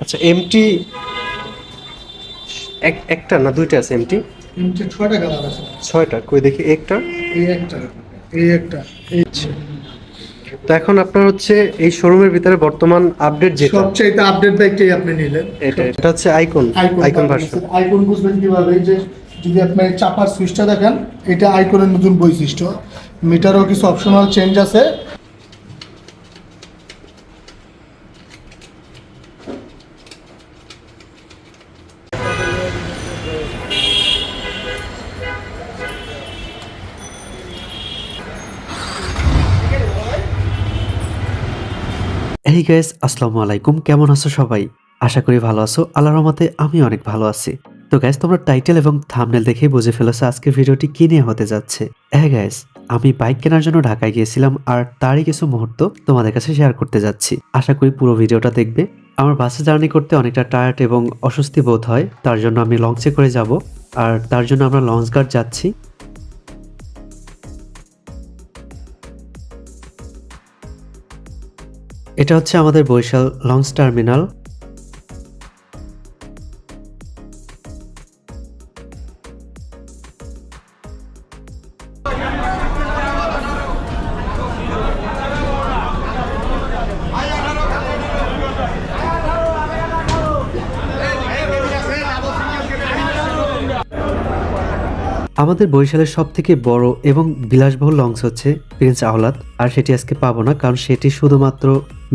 আচ্ছা এমটি এক একটা না দুইটা আছে এমটি এমটি ছয়টা কালার আছে। ছয়টা কই দেখি একটা? এই একটা এই একটা এই তো এখন আপনার হচ্ছে এই শোরুমের ভিতরে বর্তমান আপডেট যেটা? সবচাইতে আপডেট বাইকটাই আপনি নিলেন। এটা এটা হচ্ছে আইকন আইকন ভার্সন আইকন বুঝবেন কীভাবে? যে যদি আপনি চাপার সুইচটা দেখেন এটা আইকনের নতুন বৈশিষ্ট্য। মিটারও কিছু অপশনাল চেঞ্জ আছে। এই গাইস আসসালামু আলাইকুম। কেমন আছো সবাই? আশা করি ভালো আছো। আল্লাহর রহমতে আমি অনেক ভালো আছি। তো গ্যাস তোমরা টাইটেল এবং থামনেল দেখেই বুঝে ফেলেছো আজকের ভিডিওটি কি নিয়ে হতে যাচ্ছে। হ্যাঁ গ্যাস আমি বাইক কেনার জন্য ঢাকায় গিয়েছিলাম আর তারই কিছু মুহূর্ত তোমাদের কাছে শেয়ার করতে যাচ্ছি। আশা করি পুরো ভিডিওটা দেখবে। আমার বাসে জার্নি করতে অনেকটা টায়ার্ড এবং অস্বস্তি বোধ হয়। তার জন্য আমি লঞ্চে করে যাব। আর তার জন্য আমরা লঞ্চ গার্ড যাচ্ছি। এটা হচ্ছে আমাদের বৈশাল লঞ্চ টার্মিনাল। আমাদের বরিশালের সব থেকে বড় এবং বিলাসবহুল লঞ্চ হচ্ছে প্রিন্স আহলাদ আর সেটি আজকে পাবো না, কারণ সেটি শুধুমাত্র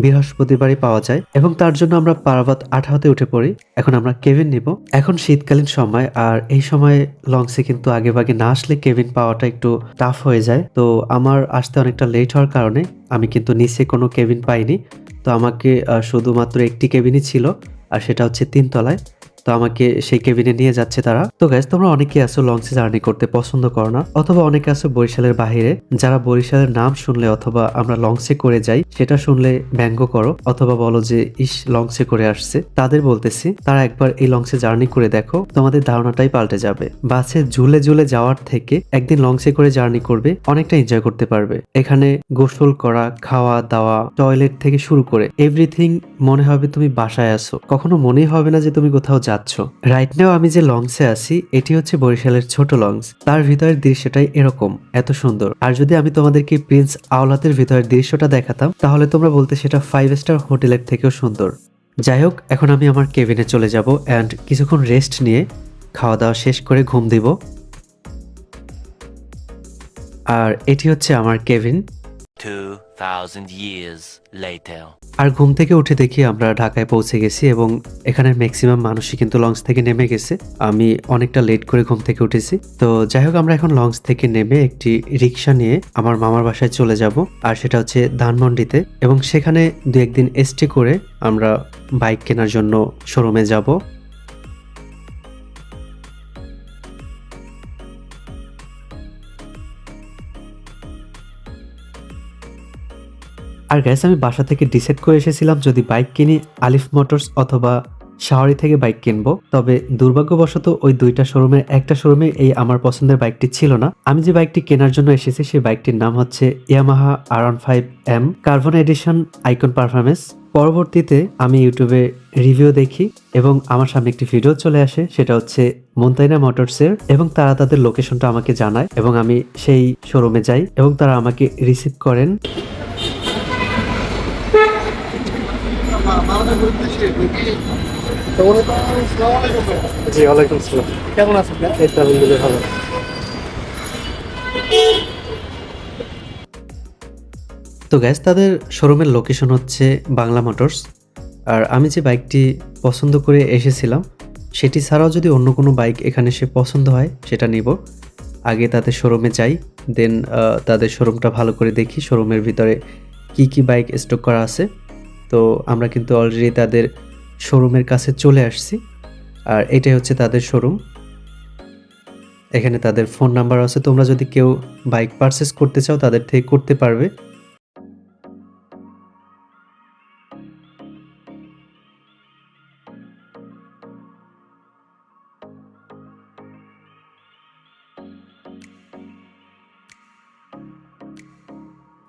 বৃহস্পতিবারই পাওয়া যায় এবং তার জন্য আমরা পারাবাত আঠাতে উঠে পড়ি। এখন আমরা কেবিন নিব। এখন শীতকালীন সময়, আর এই সময় লঞ্চে কিন্তু আগে ভাগে না আসলে কেবিন পাওয়াটা একটু টাফ হয়ে যায়। তো আমার আসতে অনেকটা লেট হওয়ার কারণে আমি কিন্তু নিচে কোনো কেবিন পাইনি। তো আমাকে শুধুমাত্র একটি কেবিনই ছিল, আর সেটা হচ্ছে তিনতলায়। তো আমাকে সেই কেবিনে নিয়ে যাচ্ছে তারা। তো গ্যাস তোমরা অনেকে আছো লঞ্চে জার্নি করতে পছন্দ করো না, অথবা অনেকে আছো বরিশালের বাইরে যারা বরিশালের নাম শুনলে অথবা আমরা লঞ্চে করে যাই, সেটা শুনলে ব্যঙ্গ করো, অথবা বলো যে, ইস লঞ্চে করে আসছে। তাদের বলতেছি, তারা একবার এই লঞ্চে জার্নি করে দেখো, তোমাদের ধারণাটাই পাল্টে যাবে। বাসে ঝুলে ঝুলে যাওয়ার থেকে একদিন লঞ্চে করে জার্নি করবে, অনেকটা এনজয় করতে পারবে। এখানে গোসল করা, খাওয়া, দাওয়া টয়লেট থেকে শুরু করে এভরিথিং মনে হবে তুমি বাসায় আসো কখনো মনেই হবে না যে তুমি কোথাও যাচ্ছ। রাইট নাও আমি যে লঞ্চে আছি, এটি হচ্ছে বরিশালের ছোট লঞ্চ তার ভিতরের দৃশ্যটাই এরকম, এত সুন্দর। আর যদি আমি তোমাদেরকে প্রিন্স আওলাতের ভিতরের দৃশ্যটা দেখাতাম, তাহলে তোমরা বলতে সেটা ফাইভ স্টার হোটেলের থেকেও সুন্দর। যাই হোক, এখন আমি আমার কেবিনে চলে যাব অ্যান্ড কিছুক্ষণ রেস্ট নিয়ে খাওয়া দাওয়া শেষ করে ঘুম দিব। আর এটি হচ্ছে আমার কেবিন 2,000 years later. আর ঘুম থেকে উঠে দেখি আমরা ঢাকায় পৌঁছে গেছি এবং এখানে ম্যাক্সিমাম মানুষই কিন্তু লঞ্চ থেকে নেমে গেছে। আমি অনেকটা লেট করে ঘুম থেকে উঠেছি। তো যাই হোক আমরা এখন লঞ্চ থেকে নেমে একটি রিক্সা নিয়ে আমার মামার বাসায় চলে যাব আর সেটা হচ্ছে ধানমন্ডিতে। এবং সেখানে দু একদিন স্টে করে আমরা বাইক কেনার জন্য শোরুমে যাব। আর গ্যাস আমি বাসা থেকে ডিসাইড করে এসেছিলাম যদি বাইক কিনি আলিফ মোটরস অথবা শাওয়ারি থেকে বাইক কিনবো। তবে দুর্ভাগ্যবশত ওই দুইটা শোরুমের একটা শোরুমে এই আমার পছন্দের বাইকটি ছিল না। আমি যে বাইকটি কেনার জন্য এসেছি, সেই বাইকটির নাম হচ্ছে Yamaha R five M carbon edition icon performance পরবর্তীতে আমি ইউটিউবে রিভিউ দেখি এবং আমার সামনে একটি ভিডিও চলে আসে, সেটা হচ্ছে মন্তাইনা মোটরসের এবং তারা তাদের লোকেশনটা আমাকে জানায় এবং আমি সেই শোরুমে যাই এবং তারা আমাকে রিসিভ করেন। জি ওয়ালাইকুম আসসালাম। কেমন আছেন এই তো আলহামদুলিল্লাহ ভালো। তো গ্যাস তাদের শোরুমের লোকেশন হচ্ছে বাংলা মোটরস। আর আমি যে বাইকটি পছন্দ করে এসেছিলাম সেটি ছাড়াও যদি অন্য কোনো বাইক এখানে সে পছন্দ হয় সেটা নিব। আগে তাদের শোরুমে যাই দেন তাদের শোরুমটা ভালো করে দেখি শোরুমের ভিতরে কি কি বাইক স্টক করা আছে। তো আমরা কিন্তু অলরেডি তাদের শোরুমের কাছে চলে আসছি। আর এটাই হচ্ছে তাদের শোরুম এখানে তাদের ফোন নাম্বার আছে। তোমরা যদি কেউ বাইক পারচেস করতে চাও, তাদের থেকে করতে পারবে।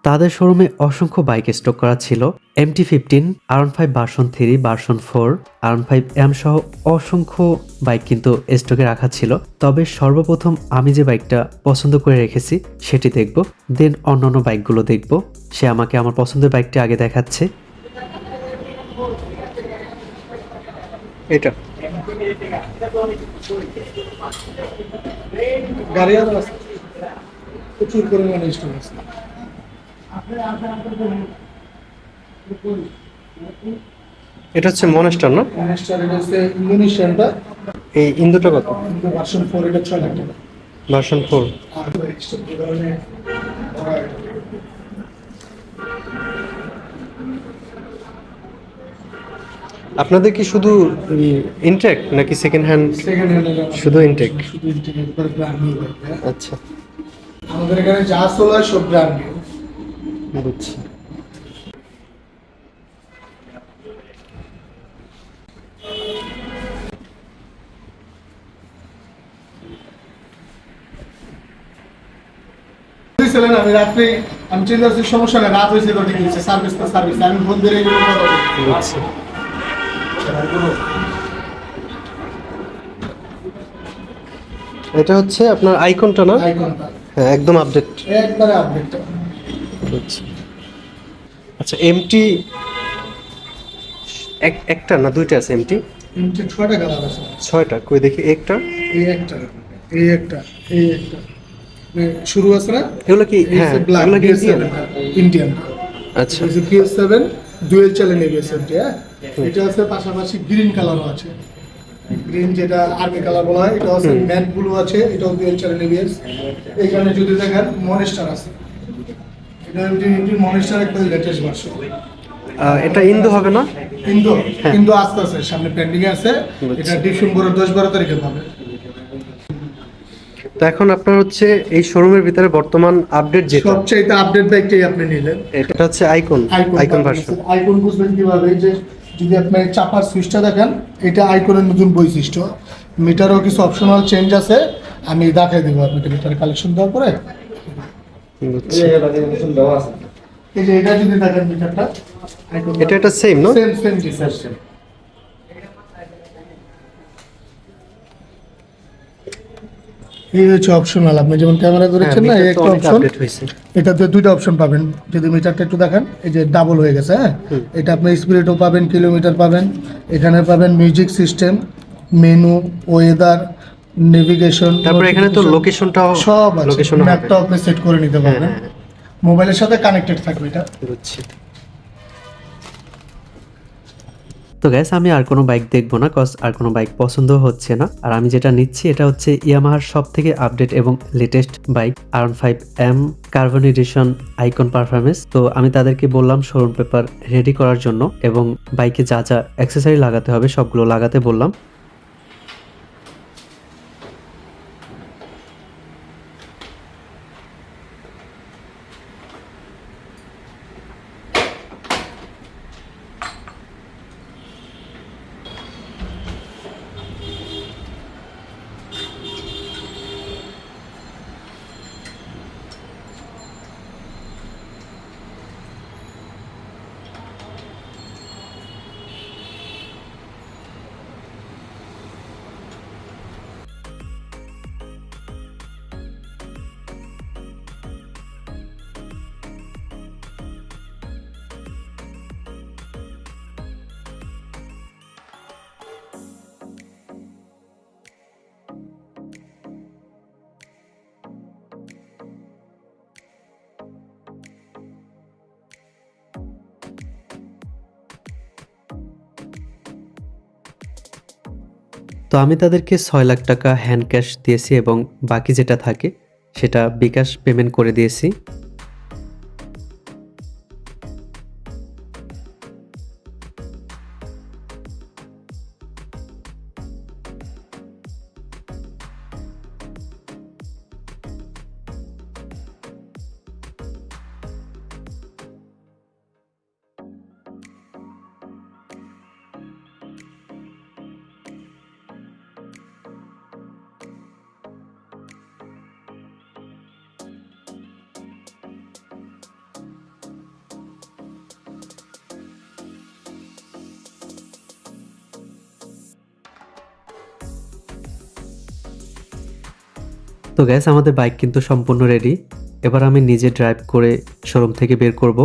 তাদের শোরুমে অসংখ্য বাইক স্টক করা ছিল। MT fifteen R one five version three version four R one five M সহ অসংখ্য বাইক কিন্তু স্টকে রাখা ছিল। তবে সর্বপ্রথম আমি যে বাইকটা পছন্দ করে রেখেছি সেটি দেখব। দেন অন্যান্য বাইকগুলো দেখব। সে আমাকে আমার পছন্দের বাইকটি আগে দেখাচ্ছে। এটা। গাড়ি প্রচুর পরিমাণে স্টক আছে। এটা হচ্ছে মনেস্টার না? ইন্ডাস্ট্রিয়াল এটা হচ্ছে ইন্দোনেশিয়ানটা এই ইন্দুটা কত? ভার্সন এটা লাখ টাকা। ভার্সন আপনাদের কি শুধু ইনটেক নাকি সেকেন্ড হ্যান্ড সেকেন্ড হ্যান্ড শুধু ইনটেক নিউ আচ্ছা। আমাদের এখানে যা চলে সব ব্র্যান্ড নিউ ছিলেন আমি রাত্রে আমি চিন্তা করছি সমস্যা নেই রাত হয়েছে তো ঠিক আছে সার্ভিস তো সার্ভিস আমি ফোন। বুঝছি। এটা হচ্ছে আপনার আইকনটা না? আইকনটা হ্যাঁ একদম আপডেট একবারে আপডেটটা বুঝছি আচ্ছা এমটি একটা না দুইটা আছে এমটি তিনটে ছয়টা কালার আছে। ছয়টা কই দেখি একটা? এই একটা এই একটা এই একটা। শুরু আছে না? এগুলো কি? হ্যাঁ এগুলো কি ইন্ডিয়ান ইন্ডিয়ান আচ্ছা। PS seven dual channel ABS হ্যাঁ? এটা আছে পাশাপাশি গ্রিন কালারও আছে। গ্রিন যেটা আর্মি কালার বলা হয় এটা আছে ম্যাট ব্লু আছে এটাও ডুয়েল চ্যানেল এবিএস এখানে যদি দেখেন মনেস্টার আছে। এটা এমটি মনেস্টার একদম লেটেস্ট ভার্সন এটা ইন্দু হবে না? কিন্তু কিন্তু আস্তে আস্তে সামনে পেন্ডিং আছে। এটা ডিসেম্বরের দশ বারো তারিখে পাবে। তো এখন আপনার হচ্ছে এই শোরুমের ভিতরে বর্তমান আপডেট যেটা? সবচাইতে আপডেট বাইকটাই আপনি নিলেন। এটা হচ্ছে আইকন আইকন ভার্সন আইকন বুঝবেন কীভাবে? যে যদি আপনি চাপার সুইচটা দেখেন এটা আইকনের নতুন বৈশিষ্ট্য। মিটারও কিছু অপশনাল চেঞ্জ আছে। আমি দেখাই দেবো আপনাকে মিটার কালেকশন দেওয়ার পরে। এই যে এটা যদি দেখেন মিটারটা এটা এটা সেম না সেম সেম ডিসাইজ এই হচ্ছে অপশনাল আপনি যেমন ক্যামেরা করেছেন না এই একটা অপশন এটাতে দুইটা অপশন পাবেন যদি মিটারটা একটু দেখেন এই যে ডাবল হয়ে গেছে হ্যাঁ? এটা আপনি স্পিরিটও পাবেন কিলোমিটার পাবেন এখানে পাবেন music system menu weather navigation তারপরে এখানে তো লোকেশনটাও সব আছে। লোকেশন ম্যাপটা আপনি সেট করে নিতে পারবেন। মোবাইলের সাথে কানেক্টেড থাকবে এটা। বুঝছি। তো গ্যাস আমি আর কোনো বাইক দেখব না কজ আর কোনো বাইক পছন্দ হচ্ছে না। আর আমি যেটা নিচ্ছি এটা হচ্ছে ইয়ামাহার সব থেকে আপডেট এবং latest bike R one five M carbon edition icon performance তো আমি তাদেরকে বললাম শোরুম পেপার রেডি করার জন্য এবং বাইকে যা যা অ্যাক্সেসরি লাগাতে হবে সবগুলো লাগাতে বললাম। তো আমি তাদেরকে ছয় লাখ টাকা হ্যান্ড ক্যাশ দিয়েছি এবং বাকি যেটা থাকে, সেটা বিকাশ পেমেন্ট করে দিয়েছি। তো গ্যাস আমাদের বাইক কিন্তু সম্পূর্ণ রেডি এবার আমি নিজে ড্রাইভ করে শোরুম থেকে বের করব।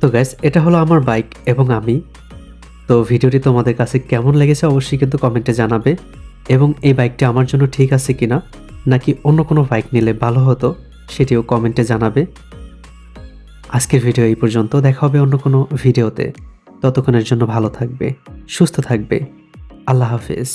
তো গ্যাস এটা হলো আমার বাইক এবং আমি। তো ভিডিওটি তোমাদের কাছে কেমন লেগেছে অবশ্যই কিন্তু কমেন্টে জানাবে। এবং এই বাইকটি আমার জন্য ঠিক আছে কিনা, নাকি অন্য কোনো বাইক নিলে ভালো হতো, সেটিও কমেন্টে জানাবে। আজকের ভিডিও এই পর্যন্ত, দেখা হবে অন্য কোনো ভিডিওতে। ততক্ষণের জন্য ভালো থাকবে, সুস্থ থাকবে। আল্লাহ হাফেজ।